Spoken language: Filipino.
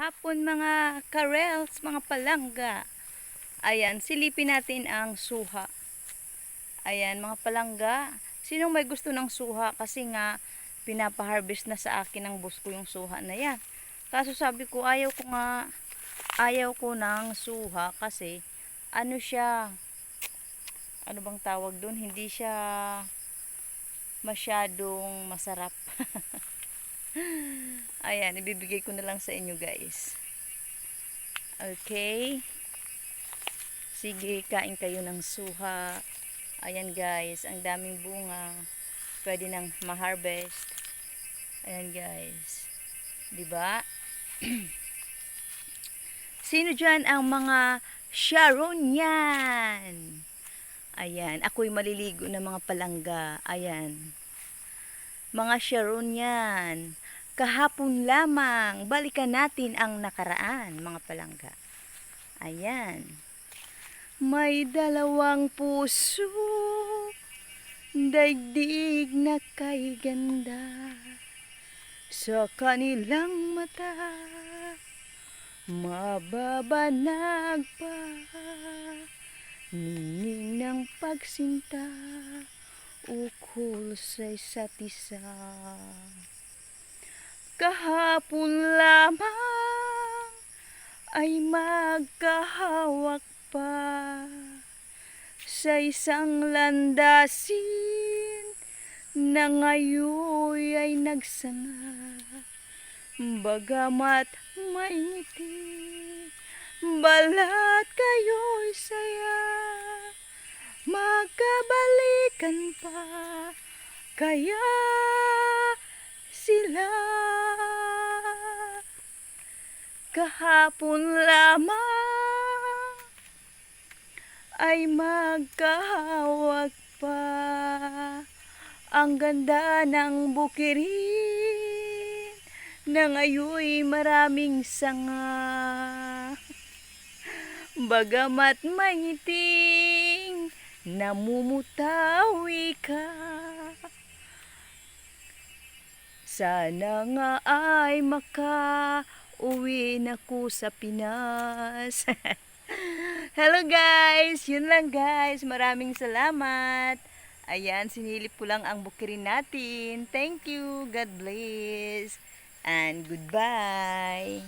Hapon mga karels, mga palangga. Ayan, silipin natin ang suha. Ayan, mga palangga. Sinong may gusto ng suha? Kasi nga, pinapaharvest na sa akin ng boss ko yung suha na yan. Kaso sabi ko, ayaw ko nga, ayaw ko ng suha kasi, ano siya, ano bang tawag doon? Hindi siya masyadong masarap. Ayan, ibibigay ko na lang sa inyo guys. Okay. Sige, kain kayo ng suha. Ayan guys, ang daming bunga. Pwede nang ma-harvest. Ayan guys. 'Di ba? Sino dyan ang mga Sharonian? Ayan, ako'y maliligo ng mga palangga. Ayan. Mga Sharonian, kahapon lamang, balikan natin ang nakaraan, mga palangga. Ayan. May dalawang puso, daigdig na kay ganda. Sa kanilang mata, mababanag pa. Ningning ng pagsinta, ukol sa isa't isa. Kahapon lamang ay magkahawak pa sa isang landasin na ngayon ay nagsanga. Bagamat may ngiti, balat kayo'y saya, magkabalikan pa kaya sila. Kahapon lamang ay magkahawag pa. Ang ganda ng bukirin na ngayon maraming sanga. Bagamat mangiting namumutawi ka sana nga ay maka-uwi na ko sa Pinas. Hello guys! Yun lang guys. Maraming salamat. Ayan, sinilip ko lang ang bukirin natin. Thank you. God bless. And goodbye.